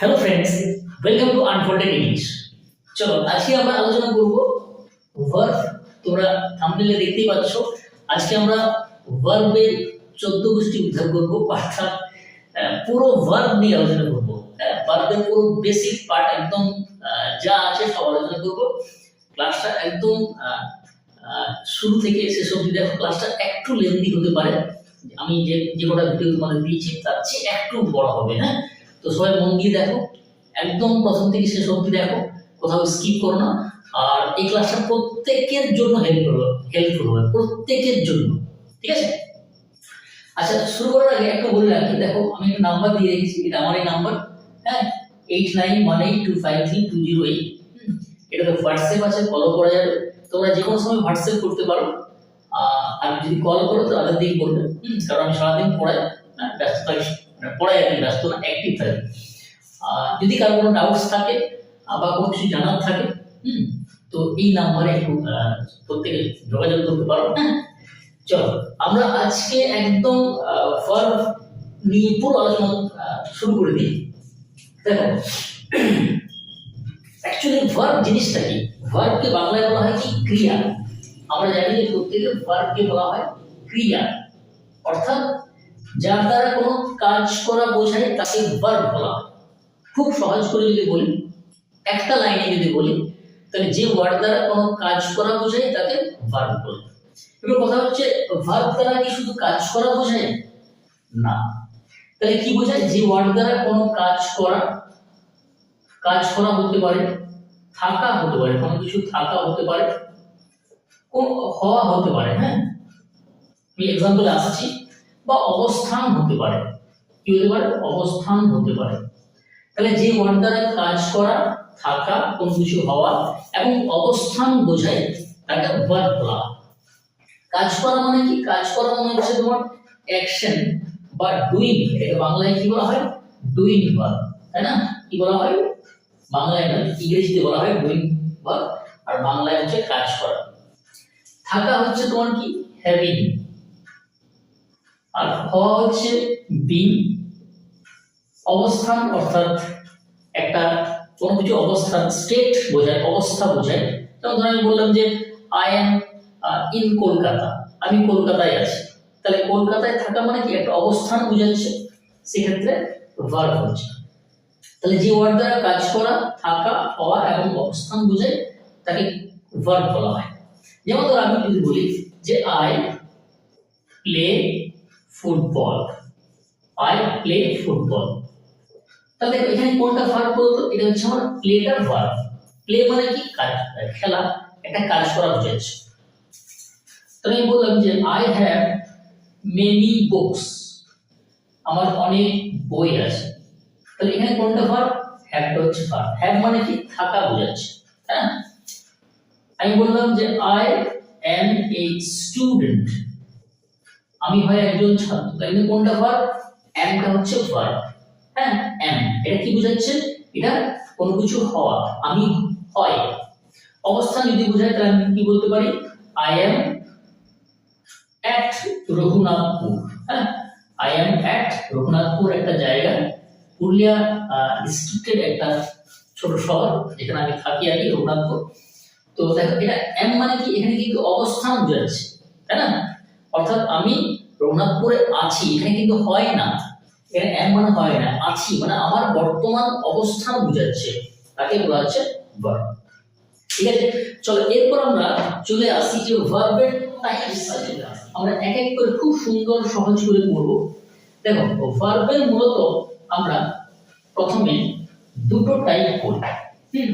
Hello friends welcome to unfolded English চলো, আজকে আমরা আলোচনা করব ভার্ব তোমরা থাম্বনেলে দেখতেই পাচ্ছ। আজকে আমরা ভার্বের চোদ্দ গোষ্ঠী উদ্ধার করব, অর্থাৎ পুরো ভার্ব নিয়ে আলোচনা করব। ভার্বের পুরো বেসিক পার্ট একদম যা আছে সব আলোচনা করব। ক্লাসটা একদম শুরু থেকে শেষ অবধি দেখো ক্লাসটা একটু লেন্দি হতে পারে। আমি যে যে কটা ভিডিও তোমাদের দিয়েছি, তার চেয়ে একটু বড় হবে হ্যাঁ? তো সবাই মন দিয়ে দেখো একদম প্রথম থেকে শেষ অবধি দেখো কোথাও স্কিপ করো না। আর এই ক্লাসটা প্রত্যেকের জন্য হেল্প হবে হেল্পফুল হবে প্রত্যেকের জন্য ঠিক আছে? আচ্ছা শুরু করার আগে একটু বলে রাখি দেখো আমি নাম্বার দিয়ে রেখেছি এটা আমার এই নাম্বার হ্যাঁ? Eight nine one eight two five three two zero eight এটা তো হোয়াটসঅ্যাপ আছে ফলো করা যাবে। তোমরা যে কোনো সময় হোয়াটসঅ্যাপ করতে পারো। আর যদি কল করো তো আগের দিন করবে কারণ আমি সারাদিন পড়াই হ্যাঁ, ব্যস্ত মানে পড়াই আর কি ব্যস্ত না অ্যাক্টিভ থাকি আর যদি কারও কোনো ডাউটস থাকে বা কোনো কিছু জানার থাকে, হুম, তো এই নাম্বারে একটু প্রত্যেকে যোগাযোগ করতে পারো। হ্যাঁ চলো, আমরা আজকে একদম ফার্ম নিয়ে পুরো আলোচনা শুরু করে দিই। দেখো অ্যাকচুয়ালি ভার্ব জিনিসটা কি? ভার্বকে বাংলায় বলা হয় কি? ক্রিয়া। আমরা জানি যে প্রত্যেকের ভার্বকে বলা হয় ক্রিয়া। অর্থাৎ যার দ্বারা কোনো কাজ করা বোঝায় তাকে ভার্ব বলা খুব সহজ করে যদি বলি, একটা লাইনে যদি বলি, তাহলে যে ওয়ার্ড দ্বারা কোনো কাজ করা বোঝায় তাকে ভার্ব বলে। এবার কথা হচ্ছে ভার্ব দ্বারা কি শুধু কাজ করা বোঝায়? না। তাহলে কি বোঝায়? যে ওয়ার্ড দ্বারা কোনো কাজ করা কাজ করা হতে পারে, থাকা হতে পারে, কোনো কিছু থাকা হতে পারে কোন হওয়া হতে পারে হ্যাঁ? আমি এক্সাম্পলে আসছি। বা অবস্থান হতে পারে। কি হতে পারে? অবস্থান হতে পারে। তাহলে যে ওয়ার্ড দ্বারা কাজ করা, থাকা, কোন কিছু হওয়া এবং অবস্থান বোঝায় তাকে ভার্ব বলা। কাজ করা মানে কি? কাজ করা মানে হচ্ছে তোমার অ্যাকশন বা ডুইং এটাকে বাংলায় কি বলা হয়? ডুইং ভার্ব তাই না? কি বলা হয়? বাংলায় না, ইংরেজিতে বলা হয় ডুইং ভার্ব আর বাংলায় হচ্ছে কাজ করা। থাকা হচ্ছে তোমার কি? হ্যাভিং আর হওয়া হচ্ছে বিং অবস্থান অর্থাৎ একটা কোনো কিছু অবস্থান স্টেট বোঝায়, অবস্থা বোঝায়। যেমন ধর আমি বললাম যে আই এম ইন কলকাতা আমি কলকাতায় আছি। তাহলে কলকাতায় থাকা মানে কি? একটা অবস্থান বোঝাচ্ছে, সেক্ষেত্রে ভার্ব হচ্ছে। তাহলে যে ওয়ার্ড দ্বারা কাজ করা, থাকা, হওয়া এবং অবস্থান বোঝায়, তাকে ভার্ব বলা হয়। যেমন ধর আমি যদি বলি যে I play football. I play football তাহলে এখানে কোনটা ভার্ব বলতো? এটা হচ্ছে আমার প্লেটার ভার্ব প্লে মানে কি? কাজ খেলা। একটা কাজ করা বোঝাচ্ছে তাহলে আমি বললাম যে আই হ্যাভ মেনি বুকস আমার অনেক বই আছে। তাহলে এখানে কোনটা ভার্ব হ্যাভটা হচ্ছে ভার্ব হ্যাভ মানে কি? থাকা বোঝাচ্ছে। হ্যাঁ? আমি বললাম যে আই এম এ স্টুডেন্ট আমি হয় একজন ছাত্র তাই জন্য কোনটা ভার্ব এমটা হচ্ছে ভার্ব হ্যাঁ? এম এটা কি বোঝাচ্ছে? এটা কোনো কিছু হওয়া, আমি হয়। অবস্থান যদি বোঝায়, তাহলে আমি কি বলতে পারি? আই এম অ্যাট রঘুনাথপুর হ্যাঁ? আই এম অ্যাট রঘুনাথপুর একটা জায়গা, পুরুলিয়া ডিস্ট্রিক্টের একটা ছোট শহর, যেখানে আমি থাকি আর কি, রঘুনাথপুর। তো দেখো, এটা এম মানে কি? এখানে কিন্তু অবস্থান বোঝাচ্ছে, তাই না? অর্থাৎ আমি রঘুনাথপুরে আছি, এখানে কিন্তু হয় না। এখানে এম মানে হয় না, আছি মানে আমার বর্তমান অবস্থান বোঝাচ্ছে। তাকে বলা হচ্ছে? ভার্ব। ঠিক আছে, চলো এরপর আমরা চলে আসি যে ভার্বের টাইপস আমরা এক এক করে খুব সুন্দর, সহজ করে পড়ব। দেখো, ভার্বের মূলত আমরা প্রথমে দুটো টাইপ করি হুম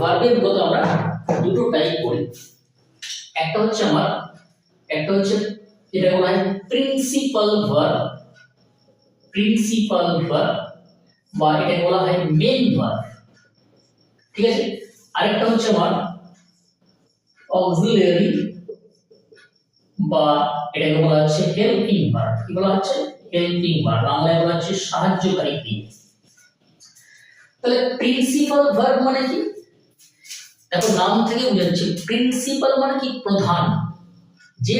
ভার্বের মূলত আমরা দুটো টাইপ করি একটা হচ্ছে আমার, একটা হচ্ছে যেটা বলা হয় প্রিন্সিপাল ভার্ব প্রিন্সিপাল ভার্ব বা এটা বলা হয় মেন ভার্ব ঠিক আছে? আরেকটা হচ্ছে আমার অক্সিলারি বা এটাকে বলা হচ্ছে হেল্পিং ভার্ব কি বলা হচ্ছে? হেল্পিং ভার্ব বাংলায় বলা হচ্ছে সাহায্যকারী ক্রিয়া তাহলে প্রিন্সিপাল ভার্ব মানে কি? দেখো, নাম থেকে বোঝাচ্ছে। প্রিন্সিপাল মানে কি? প্রধান। যে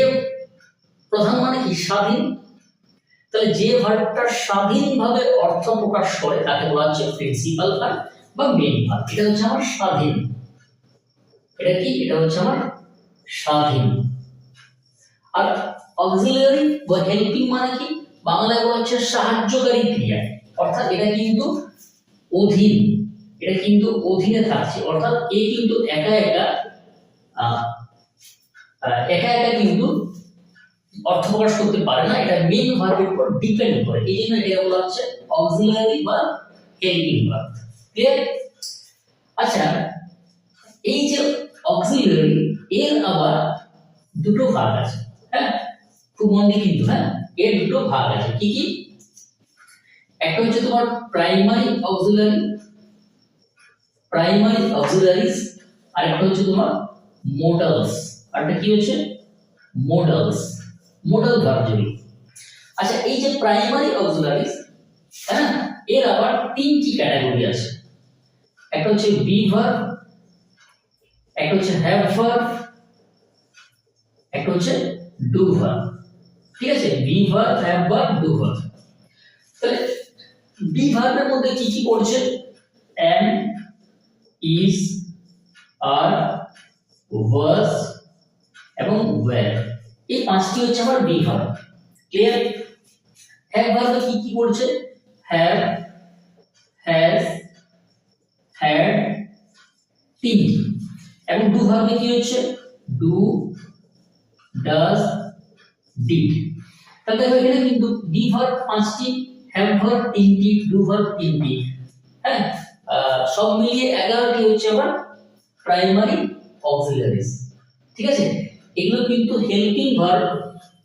প্রধান মানে কি? স্বাধীন। তাহলে যে ভার্বটা স্বাধীনভাবে অর্থ প্রকাশ করে তাকে বলা হচ্ছে প্রিন্সিপাল ভার্ব বা মেইন ভার্ব এটা হচ্ছে আমার স্বাধীন। এটা কি? এটা হচ্ছে আমার স্বাধীন। আর অক্সিলারি বা হেল্পিং মানে কি? বাংলায় বলা হচ্ছে সাহায্যকারী ক্রিয়া। অর্থাৎ এটা কিন্তু অধীন। এটা কিন্তু অধীনে থাকছে। অর্থাৎ এ কিন্তু একা একা একা একা কিন্তু অর্থ প্রকাশ করতে পারে না, এটা মেন ভার্বের উপর ডিপেন্ড করে। এই জন্য এটা বলা হচ্ছে অক্সিলারি বা হেল্পিং ভার্ব ক্লিয়ার আচ্ছা এই যে অক্সিলারি এর আবার দুটো ভাগ আছে হ্যাঁ? খুব মন দিয়ে কিন্তু হ্যাঁ? এর দুটো ভাগ আছে। কি কি? একটা হচ্ছে তোমার প্রাইমারি অক্সিলারি প্রাইমারি অক্সিলারিজ আর একটা হচ্ছে তোমার মোডালস আর কি হচ্ছে? মোডালস মোডাল ভার্ব যেগুলো আচ্ছা এই যে প্রাইমারি অক্সিলারিজ হ্যাঁ এর আবার তিনটি ক্যাটাগরি আছে। একটা হচ্ছে বি ভার্ব একটা হচ্ছে হ্যাভ ভার্ব একটা হচ্ছে ডু ভার্ব ঠিক আছে? Be verb have verb do verb তাহলে বি ভার্বের মধ্যে কি কি পড়ছে? এম ইজ আর ওয়াজ এবং ওয়্যার এই পাঁচটি হচ্ছে আমার বি ভার্ব ক্লিয়ার হ্যাভ ভার্বে কি কি পড়ছে হ্যাভ হ্যাজ হ্যাড তিনটি এবং ডু ভার্বে কি হচ্ছে? ডু ডাজ ডিড তাহলে দেখো এখানে কিন্তু বি ভার্ব পাঁচটি হ্যাভ ভার্ব তিনটি ডু ভার্ব তিনটি। হ্যাঁ? সব মিলিয়ে এগারোটি হচ্ছে আমার প্রাইমারি অক্সিলারিজ ঠিক আছে? এগুলো কিন্তু হেল্পিং ভার্ব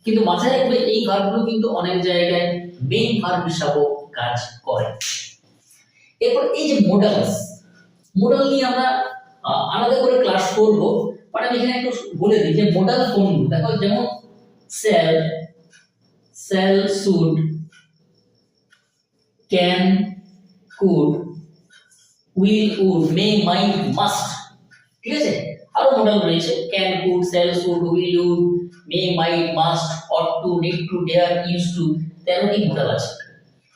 কিন্তু মাথায় রাখবে এই ভার্বগুলো কিন্তু অনেক জায়গায় মেইন ভার্ব হিসাবেও কাজ করে। এরপর এই যে মোডালস মোডাল নিয়ে আমরা আলাদা করে ক্লাস করব বাট আমি এখানে একটু বলে দিই যে মোডাল কোনগুলো? দেখো যেমন shall shall should can could will would may might must ঠিক আছে? আরও মডেল রয়েছে can could shall should will would may might must ought to need to dare use to তেরোটি মডেল আছে।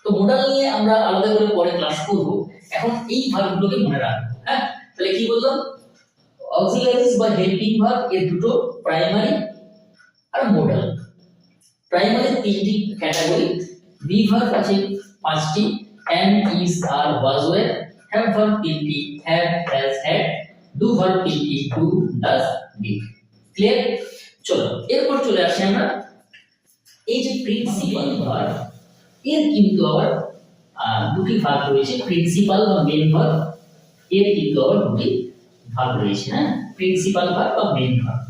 তো মডেল নিয়ে আমরা আলাদা করে পরে ক্লাস করব। এখন এই ভার্বগুলোকে মনে রাখব হ্যাঁ? তাহলে কি বললাম? অক্সিলারিজ বা হেল্পিং ভার্ব এর দুটো প্রাইমারি আর মডেল প্রাইমারি তিনটি ক্যাটাগরি বি ভার্ব আছে পাঁচটি am is are was were have verb তিনটি have has had do verb তিনটি ডু ডাজ ডিড ক্লিয়ার চলো, এরপর চলে আসি আমরা। এই যে প্রিন্সিপাল ভার্ব এর কিন্তু আবার দুটি ভাগ রয়েছে। প্রিন্সিপাল বা মেন ভার্ব এর কিন্তু আবার দুটি ভাগ রয়েছে হ্যাঁ? প্রিন্সিপাল ভার্ব বা মেন ভার্ব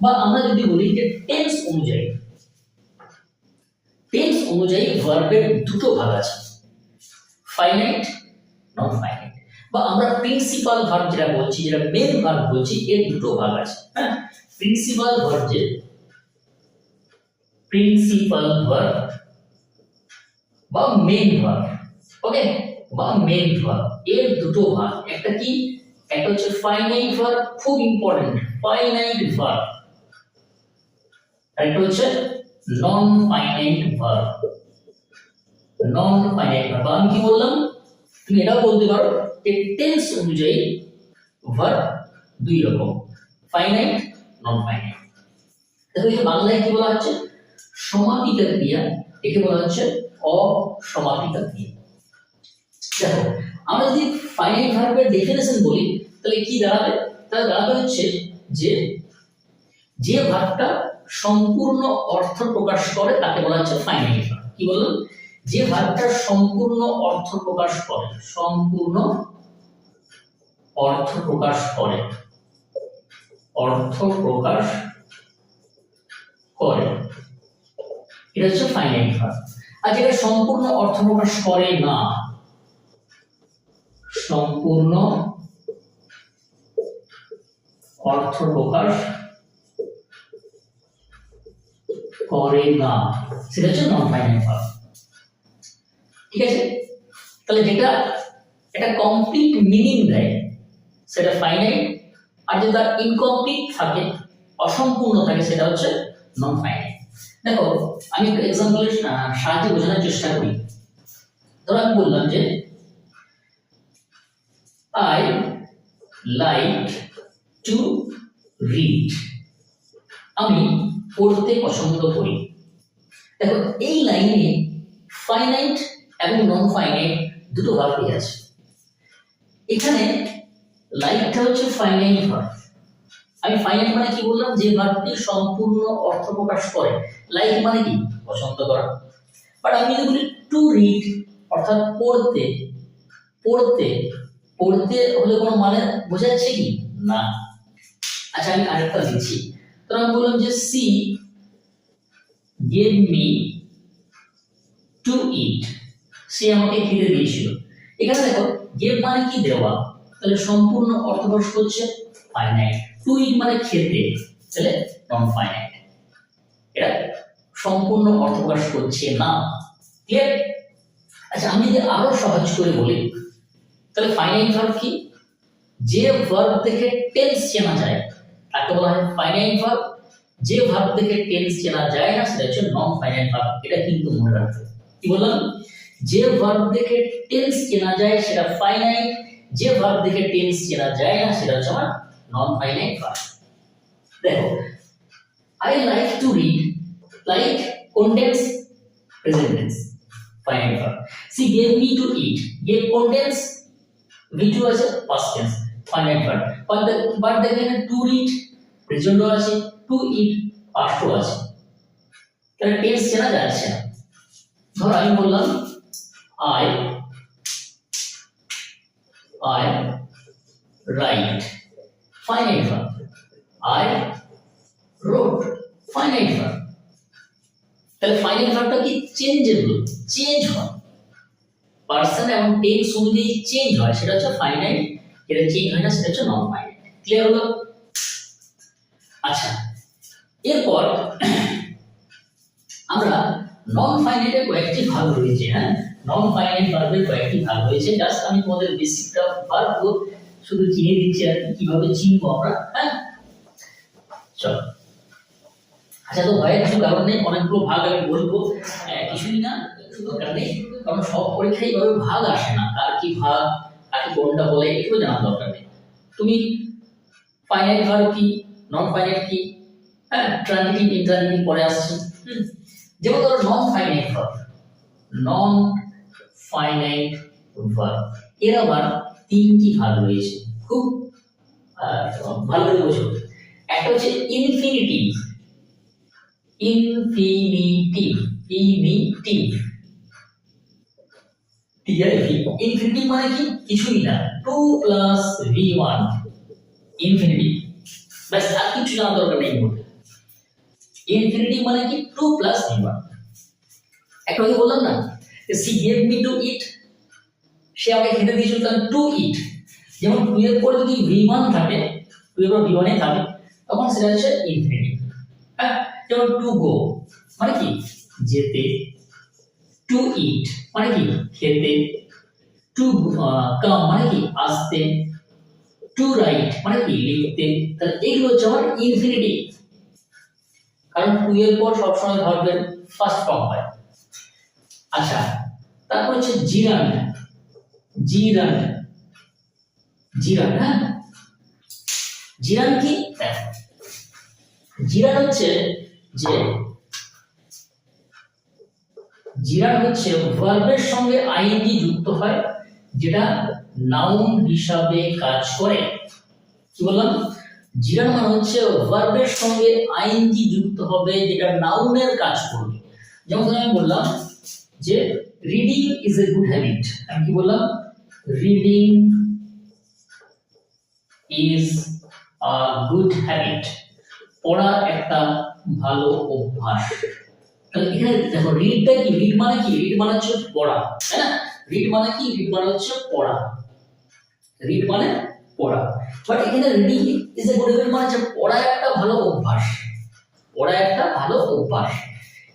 বা আমরা যদি বলি যে টেন্স অনুযায়ী টেন্স অনুযায়ী ভার্বের দুটো ভাগ আছে। ফাইনাইট নন ফাইনাইট বা আমরা প্রিন্সিপাল ভার্ব যেটা বলছি, যেটা মেন ভার্ব বলছি, এর দুটো ভাগ আছে হ্যাঁ? প্রিন্সিপাল ভার্ব যে প্রিন্সিপাল ভার্ব বা মেন ভার্ব ওকে বা মেন ভার্ব এর দুটো ভাগ একটা কি? একটা হচ্ছে ফাইনাইট ভার্ব খুব ইম্পর্টেন্ট ফাইনাইট ভার্ব আরেকটা হচ্ছে non finite verb non finite verb আমি কি বললাম? তুমি এটাও বলতে পারো টেন্স অনুযায়ী ভার্ব দুই রকম ফাইনাইট নন ফাইনাইট দেখো এই বাংলায় কি বলা হচ্ছে? সমাপিকা ক্রিয়া। একে বলা হচ্ছে অসমাপিকা ক্রিয়া। দেখো, আমরা যদি ফাইনাইট ভার্বের ডেফিনেশন বলি, তাহলে কি দাঁড়াবে? তাহলে দাঁড়াবে হচ্ছে যে যে ভার্বটা সম্পূর্ণ অর্থ প্রকাশ করে, তাকে বলা হচ্ছে ফাইনাইট কি বললাম? যে ভার্বটা সম্পূর্ণ অর্থ প্রকাশ করে, সম্পূর্ণ অর্থ প্রকাশ করে। অর্থ প্রকাশ করে। এটা হচ্ছে ফাইনাইট ভার্ব আর যেটা সম্পূর্ণ অর্থ প্রকাশ করে না, সম্পূর্ণ অর্থ প্রকাশ করে না। সেটা হচ্ছে নন ফাইনাইট ভার্ব ঠিক আছে? তাহলে যেটা এটা কমপ্লিট মিনিং দেয়, সেটা ফাইনাইট আর যেটা ইনকমপ্লিট থাকে, অসম্পূর্ণ থাকে, সেটা হচ্ছে নন ফাইনাইট দেখো, আমি একটা এক্সাম্পলের সাহায্যে বোঝানোর চেষ্টা করি। ধরো আমি বললাম যে আই লাইক টু রিড আমি পড়তে পছন্দ করি। দেখো, এই লাইনে ফাইনাইট এবং নন ফাইনাইট দুটো ভার্বই আছে। এখানে লাইকটা হচ্ছে ফাইনাইট ভার্ব আমি ফাইনাইট মানে কি বললাম? যে ভার্বটি সম্পূর্ণ অর্থ প্রকাশ করে। লাইক মানে কি? পছন্দ করা। বাট আমি যদি বলি টু রিড অর্থাৎ পড়তে পড়তে পড়তে হলে কোনো মানে বোঝাচ্ছে কি? না। আচ্ছা আমি আরেকটা দিচ্ছি। তো আমি বললাম যে she gave me to eat সে আমাকে খেতে দিয়েছিল। এখানে দেখো গেভ মানে কি দেওয়া? তাহলে সম্পূর্ণ অর্থ প্রকাশ করছে ফাইনাইট টু মানে খেতে তাহলে নন ফাইনাইট এটা সম্পূর্ণ না। ক্লিয়ার আচ্ছা আমি যদি আরও সহজ করে বলি, তাহলে ফাইনাইট ভার্ব কি? যে ভার্ব থেকে টেন্স চেনা যায়, তাকে বলা হয় ফাইনাইট ভার্ব যে ভার্ব থেকে টেন্স চেনা যায় না, সেটা হচ্ছে নন ফাইনাইট ভার্ব এটা কিন্তু মনে রাখতে কি বললাম? যে ভার্ব থেকে টেন্স চেনা যায় সেটা ফাইনাইট যে ভার্ব থেকে টেন্স চেনা যায় না সেটা হচ্ছে আমার নন ফাইনাইট ভার্ব দেখো I like to read like contains present tense finite verb she gave me to eat gave contains V2 আছে past tense, finite verb. But the, but দেখেন to read, present ও আছে, to eat, past ও আছে। তাহলে tense চেনা যাচ্ছে না ধর, আমি বললাম I I write finite verb I wrote finite verb তাহলে ফাইনাইট ভার্বটা কি চেঞ্জেবল চেঞ্জ হয়। পার্সন এবং টেন্স অনুযায়ী চেঞ্জ হয়, সেটা হচ্ছে ফাইনাইট যেটা চেঞ্জ হয় না, সেটা হচ্ছে নন ফাইনাইট ক্লিয়ার হলো? আচ্ছা এরপর আমরা নন ফাইনাইটের কয়েকটি ভাগ রয়েছে হ্যাঁ? নন ফাইনাইট ভার্বের কয়েকটি ভাগ রয়েছে। জাস্ট আমি তোমাদের বেসিকটা ভার্ব শুধু চিনে দিচ্ছি আর কি, কীভাবে চিনবো আমরা হ্যাঁ? চলো। আচ্ছা তো ভয়ের কিছু কারণ নেই অনেকগুলো ভাগ আমি বলব। আহ, কিছুই না দরকার নেই। কারণ সব পরীক্ষায় এইভাবে ভাগ আসে না কার কি ভাগ কাকে কোনটা বলে এগুলো জানার দরকার নেই। তুমি ফাইনাইট ভার্ব কি নন ফাইনাইট কি? হ্যাঁ ট্রানজিটিভ ইন্টারজিটিভ পরে আসছে। যেমন ধরো non finite verb non finite verb এর আবার তিনটি ভাগ রয়েছে, খুব ভালো করে বোঝো। একটা হচ্ছে ইনফিনিটিভ ইনফিনিটিভ ইনিটিভ টিআইভি মানে কি? কিছুই না to plus V one infinitive ব্যাস, আর কিছু জানা দরকার নেই বলতে ইনফিনিটিভ মানে কি? টু প্লাস ভি ওয়ান একটা বললাম না? She gave me to eat সে আমাকে খেতে দিয়েছিল, তাহলে টু ইট যেমন টু এর পরে যদি ভি ওয়ান থাকে টু এর পর ভি ওয়ানে থাকে, তখন সেটা হচ্ছে ইনফিনিটিভ হ্যাঁ? যেমন টু গো মানে কি? যেতে টু ইট মানে কি? খেতে টু কাম মানে কি? আসতে টু রাইট মানে কি? লিখতে। তাহলে এইগুলো হচ্ছে আমার ইনফিনিটিভ কারণ টু এর পর সবসময় ভার্বের ফার্স্ট ফর্ম হয়। আচ্ছা তারপর হচ্ছে জিরান জিরান জিরান হ্যাঁ জিরান কি? জিরান হচ্ছে যে জিরান হচ্ছে ভার্বের সঙ্গে আইএনজি যুক্ত হয়, যেটা নাউন হিসাবে কাজ করে। কি বললাম? জিরান মানে হচ্ছে ভার্বের সঙ্গে আইএনজি যুক্ত হবে, যেটা নাউনের কাজ করবে। যেমন আমি বললাম যে reading is a good habit আমি কি বললাম? Reading is a good habit পড়া একটা ভালো অভ্যাস। তাহলে এখানে দেখো রিডটা কি? রিড মানে কি? রিড মানে হচ্ছে পড়া না? রিড মানে কি? রিড মানে হচ্ছে পড়া। রিড মানে পড়া। বাট এখানে reading is a good habit মানে হচ্ছে পড়া একটা ভালো অভ্যাস। পড়া একটা ভালো অভ্যাস।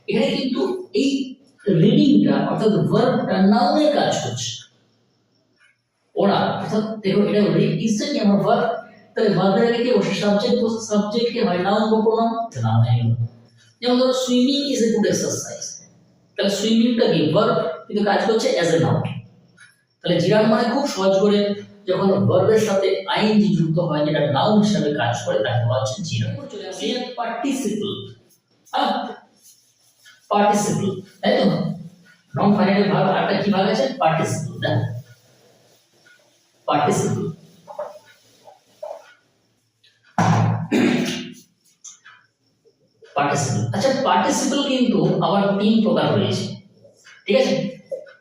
এখানে কিন্তু এই রিডিংটা অর্থাৎ ভার্বটা নাউনের কাজ করছে। পড়া অর্থাৎ দেখো এটা কি আমার ভার্ব তাহলে ভার্বের আগে কি বসে সাবজেক্ট বসে সাবজেক্ট কি হয় নাউন বা প্রোনাউন নাউন হয়ে গেল। যেমন ধরো swimming is a good exercise তাহলে সুইমিংটা কি ভার্ব কিন্তু কাজ করছে অ্যাজ এ নাউন তাহলে জিরান মানে খুব সহজ করে যখন ভার্বের সাথে আইএনজি যুক্ত হয় যেটা নাউন হিসাবে কাজ করে তাকে বলা হচ্ছে জিরান চলে আসে। পার্টিসিপল হ্যাঁ পার্টিসিপল তাই তো? নন ফাইনাল ভাগ আরেকটা কি ভাগ আছে পার্টিসিপল দেখ পার্টিসিপল পার্টিসিপল আচ্ছা পার্টিসিপল কিন্তু আবার তিন প্রকার রয়েছে। ঠিক আছে?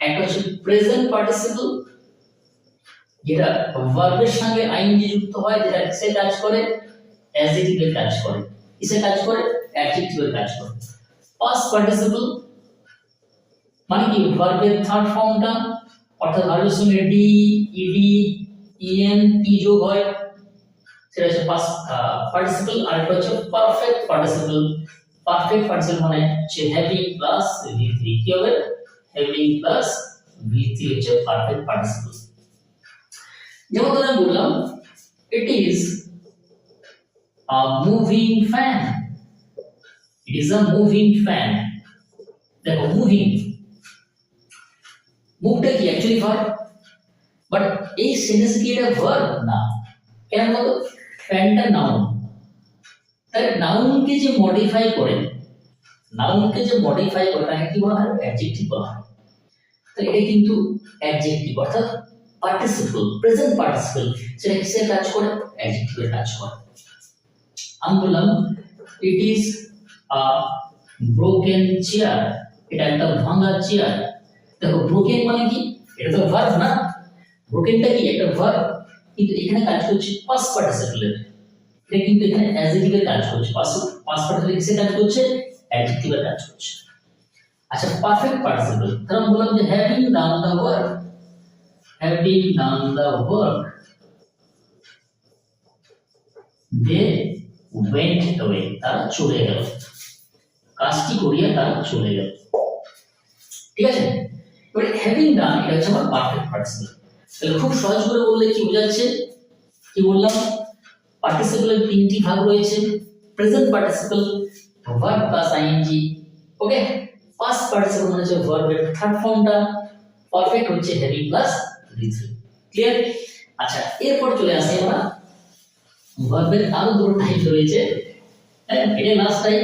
একটা হচ্ছে প্রেজেন্ট পার্টিসিপল যেটা ভার্বের সঙ্গে আইনজি যুক্ত হয়, যেটা সে কাজ করে অ্যাডজেক্টিভের কাজ করে। কিসে কাজ করে? অ্যাডজেক্টিভের কাজ করে। পাস্ট পার্টিসিপল মানে কি ভার্বের থার্ড ফর্মটা অর্থাৎ ভার্বের সঙ্গে ডি ইডি ইএন টি যোগ হয়। সেটা হচ্ছে পাস্ট পার্টিসিপল আর একটা হচ্ছে পারফেক্ট পার্টিসিপল পারফেক্ট পার্টিসিপল মানে হচ্ছে হ্যাভিং প্লাস ভি থ্রি কি হবে? হ্যাভিং প্লাস ভি থ্রি হচ্ছে পারফেক্ট পার্টিসিপল যেমন ধরে আমি বললাম it is a moving fan it is a moving fan দেখো মুভিং মুভটা কি অ্যাকচুয়ালি ভার্ব বাট এই সেন্টেন্স কি এটা ভার্ব না কেন বলতো ফ্যানটা নাউন তাই নাউনকে যে মডিফাই করে নাউনকে যে মডিফাই করে তাকে কি বলা হয় অ্যাডজেক্টিভ বলা হয় তাহলে এটা কিন্তু অ্যাডজেক্টিভ অর্থাৎ পার্টিসিপল প্রেজেন্ট পার্টিসিপল সেটা কিসের কাজ করে অ্যাডজেক্টিভের কাজ করে আমি বললাম ইট ইজ ব্রোকেন চেয়ার এটা একটা ভাঙা চেয়ার দেখো ব্রোকেন মানে কি? এটা তো ভার্ব না। ব্রোকেনটা কি? একটা ভার্ব কিন্তু এখানে কাজ করছে পাস্ট পার্টিসিপলের এটা কিন্তু এখানে অ্যাডজেক্টিভের কাজ করছে। পাস্ট পাস্ট পার্টিসিপল কাজ করছে? অ্যাডজেক্টিভের কাজ করছে। আচ্ছা পারফেক্ট পার্টিসিপল তাহলে বললাম যে having done the work having done the work they went away তারা চলে গেল। কাজটি করিয়া তারা চলে গেল। ঠিক আছে? হ্যাভিং ডান এটা হচ্ছে আমার পারফেক্ট তাহলে খুব সহজ করে বললে কি বোঝাচ্ছে? কি বললাম? তিনটি ভাগ রয়েছে। Present verb plus ING okay past participle মানে হচ্ছে ভার্বের থার্ড ফর্মটা পারফেক্ট হচ্ছে হ্যাভিং প্লাস ক্লিয়ার আচ্ছা এরপর চলে আসি আমরা। ভার্বের আরও দুটো টাইপ রয়েছে। হ্যাঁ এটা লাস্ট টাইপ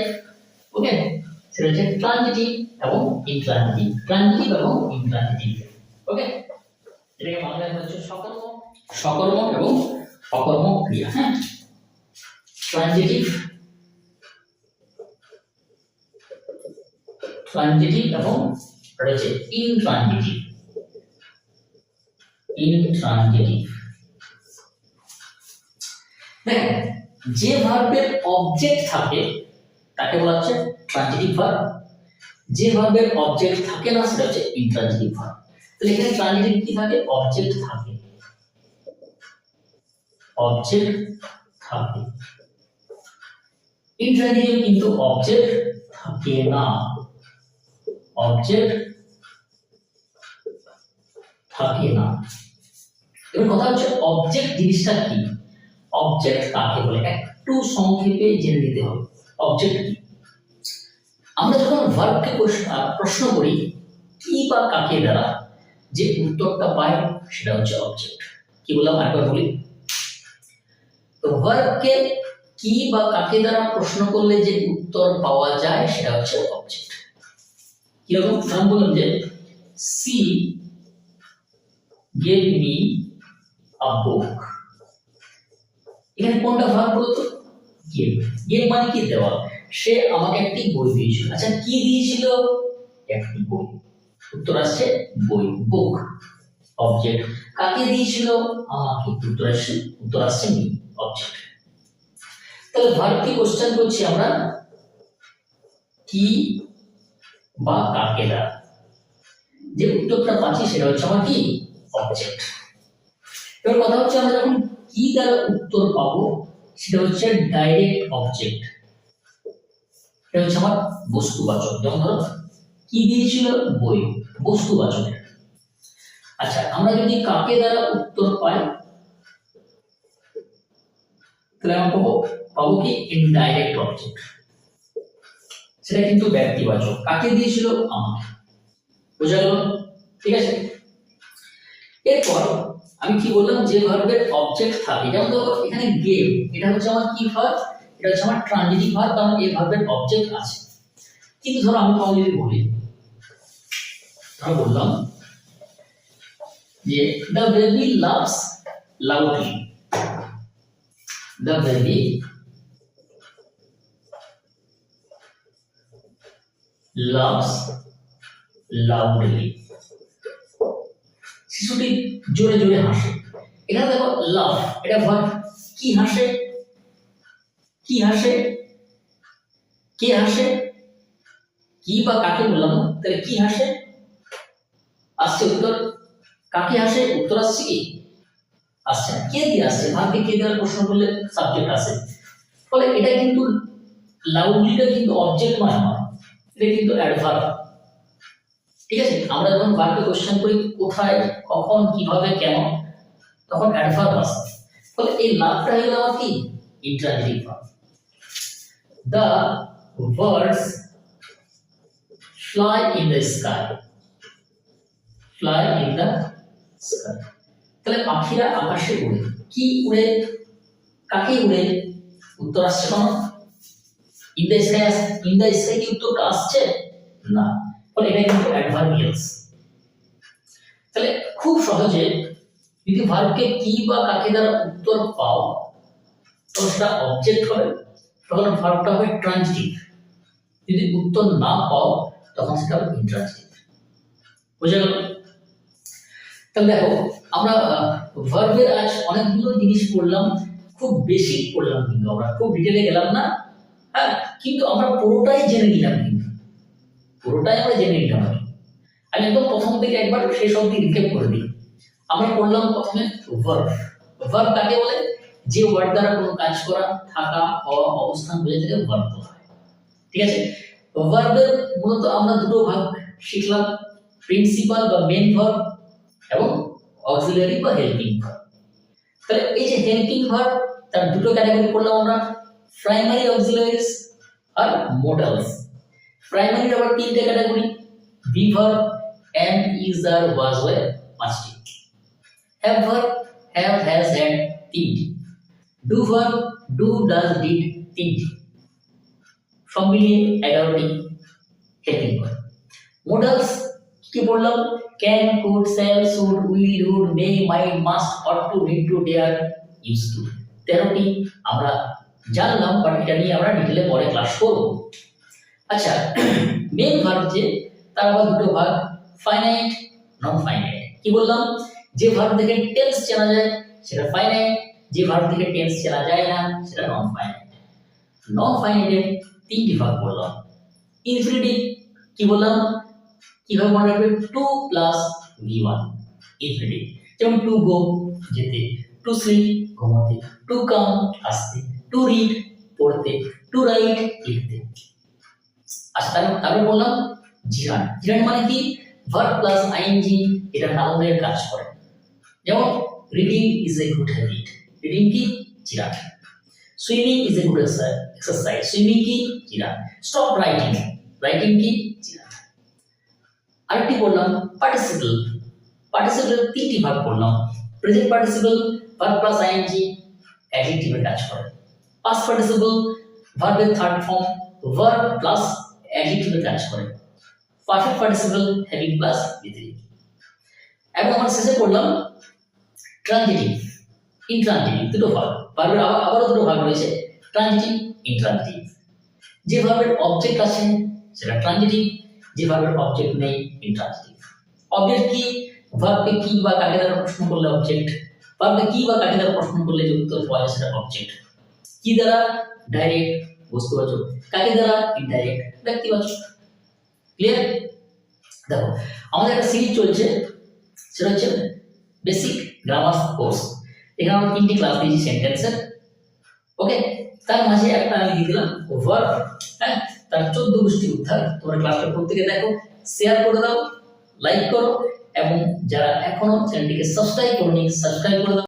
ওকে? সেটা হচ্ছে ট্রানজিটিভ এবং ইনট্রানজিটিভ ট্রানজিটিভ এবং ইনট্রানজিটিভ ওকে? এটাকে বাংলায় হচ্ছে সকর্ম। সকর্ম এবং অকর্ম ক্রিয়া হ্যাঁ? ট্রানজিটিভ ট্রানজিটিভ এবং হচ্ছে ইনট্রানজিটিভ ইনট্রানজিটিভ দেখেন, যে ভার্বের অবজেক্ট থাকে তাকে বলা হচ্ছে ট্রানজিটিভ ভার্ব যে ভার্বের অবজেক্ট থাকে না, সেটা হচ্ছে ইন্ট্রানজিটিভ ভার্ব তাহলে এখানে ট্রানজিটিভ কি থাকে? অবজেক্ট থাকে। অবজেক্ট থাকে। ইন্ট্রানজিটিভ কিন্তু অবজেক্ট থাকে না। অবজেক্ট থাকে না। এবার কথা হচ্ছে অবজেক্ট জিনিসটা কি? অবজেক্ট কাকে বলে। একটু সংক্ষেপে জেনে নিতে হবে। অবজেক্ট আমরা যখন ভার্বকে প্রশ্ন করি, কি বা কাকে দ্বারা যে উত্তরটা পাই সেটা হচ্ছে অবজেক্ট কি বললাম? একবার বলি। তো ভার্বকে কি বা কাকে দ্বারা প্রশ্ন করলে যে উত্তর পাওয়া যায়, সেটা হচ্ছে অবজেক্ট কীরকম? নাম বললাম যে she gave me a book এখানে কোনটা ভাগ বলতো? গেম গেম মানে কি? দেওয়া। সে আমাকে একটি বই দিয়েছিল। আচ্ছা কি দিয়েছিল? একটি বই। উত্তর আসছে বই বুক অবজেক্ট কাকে দিয়েছিল? আমাকে উত্তর আসছে উত্তর আসছে মি অবজেক্ট তাহলে ভার্বকে কোশ্চেন করছি আমরা, কি বা কাকে দ্বারা? যে উত্তরটা পাচ্ছি সেটা হচ্ছে আমার কি? অবজেক্ট এবার কথা হচ্ছে আমরা যখন কি দ্বারা উত্তর পাবো সেটা হচ্ছে ডাইরেক্ট অবজেক্ট এটা হচ্ছে আমার বস্তুবাচক। যেমন ধরো, কি দিয়েছিল? বই। বস্তুবাচক। আচ্ছা আমরা যদি কাকে দ্বারা উত্তর পাই? তাহলে আমরা পাবো পাবো কি? ইনডাইরেক্ট অবজেক্ট সেটা কিন্তু ব্যক্তিবাচক। কাকে দিয়েছিল? আমাকে। বোঝা গেল? ঠিক আছে? এরপর আমি কি বললাম, যে ভার্বের অবজেক্ট থাকে যেমন ধরো এখানে গেম এটা হচ্ছে আমার কি ভার্ব এটা হচ্ছে আমার ট্রানজিটিভ ভার্ব কারণ এই ভার্বের অবজেক্ট আছে। কিন্তু ধরো আমি তোমাকে যদি বলি, আমি বললাম যে the baby loves loudly the baby loves loudly শিশুটি জোরে জোরে হাসে। এখানে দেখো লাভ এটা ভার্ব কি হাসে? কি হাসে? কে হাসে? কি বা কাকে বললাম? তাহলে কি হাসে? আসছে উত্তর। কাকে হাসে? উত্তর আসছে কি? আসছে কে দিয়ে আসছে? ভাগ্যে কে দেওয়ার প্রশ্ন করলে সাবজেক্ট আসে। ফলে এটা কিন্তু লাউডলিটা কিন্তু অবজেক্ট আমার এটা কিন্তু অ্যাডভার্ব ঠিক আছে, আমরা যখন ভার্বকে কোশ্চেন করি, কোথায়, কখন, কীভাবে, কেন, তখন অ্যাডভার্ব আসে। ফলে এই লাভটা হলো কি? Intransitive verb the birds fly in the sky fly in the sky তাহলে পাখিরা আকাশে উড়ে। কি উড়ে? কাকে উড়ে? উত্তর আসছে কোন in the sky in the sky কি উত্তরটা আসছে? না। ফলে এটা কিন্তু অ্যাডভার্বিয়ালস তাহলে খুব সহজে যদি ভার্বকে কি বা কাকে দ্বারা উত্তর পাও, তখন সেটা অবজেক্ট হবে, তখন ভার্বটা হবে ট্রানজিটিভ যদি উত্তর না পাও, তখন সেটা হবে ইন্ট্রানজিটিভ বোঝা গেল? তাহলে দেখো, আমরা ভার্বের আজ অনেকগুলো জিনিস পড়লাম, খুব বেসিক পড়লাম কিন্তু আমরা, খুব ডিটেলে গেলাম না হ্যাঁ? কিন্তু আমরা পুরোটাই জেনে নিলাম পুরোটাই আমরা জেনে নিতে কি। আমি একদম প্রথম থেকে একবার শেষ অব্দি রিকেপ করে দিই। আমরা পড়লাম প্রথমে ভার্ব ভার্ব কাকে বলে? যে ওয়ার্ড দ্বারা কোনো কাজ করা, থাকা, হওয়া, অবস্থান বোঝা থেকে ভার্ব হয়। ঠিক আছে? ভার্বের মূলত আমরা দুটো ভাগ শিখলাম। প্রিন্সিপাল বা মেন ভার্ব এবং অক্সিলারি বা হেল্পিং ভার্ব তাহলে এই যে হেল্পিং ভার্ব তার দুটো ক্যাটাগরি করলাম আমরা। প্রাইমারি অক্সিলারিজ আর মোডালস প্রাইমারি আবার তিনটে category be verb am is are was were পাঁচটি have verb have has had তিনটি। Do verb do does did তিনটি। সব মিলিয়ে এগারোটি হেল্পিং ভার্ব মোডালস কি বললাম? Can could shall should will would may might must ought to need to dare use to তেরোটি আমরা জানলাম বাট এটা নিয়ে আমরা ডিটেলে পরে ক্লাস করব। আচ্ছা মেন ভার্ব যে, তার আবার দুটো ভাগ ফাইনাইট নন ফাইনাইট কি বললাম? যে ভার্ব থেকে টেন্স চেনা যায়, সেটা ফাইনাইট যে ভার্ব থেকে টেন্স চেনা যায় না, সেটা নন ফাইনাইট নন ফাইনাইটের তিনটি ভাগ বললাম। ইনফিনিটিভ কি বললাম? কীভাবে মনে রাখবে? To plus V one infinitive যেমন টু গো যেতে টু স্লিপ ঘুমাতে টু কাম আসতে টু রিড পড়তে টু রাইট লিখতে। আচ্ছা তাহলে বললাম জিরান। জিরান মানে কি? ভার্ব প্লাস আইএনজি এটা নাউনের কাজ করে। যেমন reading is a good habit reading কি? Gerund. Swimming is a good exercise swimming কি? জিরান। স্টপ রাইটিং রাইটিং কি? জিরান। আরেকটি বললাম পার্টিসিপল পার্টিসিপল তিনটি ভাগ করলাম present participle verb plus ING অ্যাডজেক্টিভের কাজ করে। পাস্ট পার্টিসিপল ভার্বের থার্ড ফর্ম ভার্ব প্লাস অ্যাডজেক্টিভের কাজ করে। পারফেক্ট পার্টিসিপল হ্যাভিং প্লাস বিথি এবং আমরা শেষে করলাম ট্রানজিটিভ ইনট্রানজিটিভ দুটো ভাগ ভার্বের আবার আবারও দুটো ভাগ রয়েছে ট্রানজিটিভ ইনট্রানজিটিভ যে ভার্বের অবজেক্ট আছে, সেটা ট্রানজিটিভ যে ভার্বের অবজেক্ট নেই ইনট্রানজিটিভ অবজেক্ট কি? ভার্বকে কি বা কাকে দ্বারা প্রশ্ন করলে অবজেক্ট ভার্বকে কি বা কাকে দ্বারা প্রশ্ন করলে যে উত্তর পাওয়া যায় সেটা অবজেক্ট কি দ্বারা? ডাইরেক্ট বস্তুবাচক কাকে দ্বারা? ইনডাইরেক্ট ব্যক্তিবাচক ক্লিয়ার দেখো, আমাদের একটা সিরিজ চলছে, সেটা হচ্ছে বেসিক গ্রামার কোর্স এখানে আমরা তিনটি ক্লাস দিয়েছি সেন্টেন্সের ওকে তার মাঝে একটা আমি দিয়ে দিলাম ভার্ব হ্যাঁ? তার চোদ্দ গোষ্ঠী উদ্ধার। তোমরা ক্লাসটা প্রত্যেকে দেখো শেয়ার করে দাও লাইক করো, এবং যারা এখনও চ্যানেলটিকে সাবস্ক্রাইব করনি সাবস্ক্রাইব করে দাও।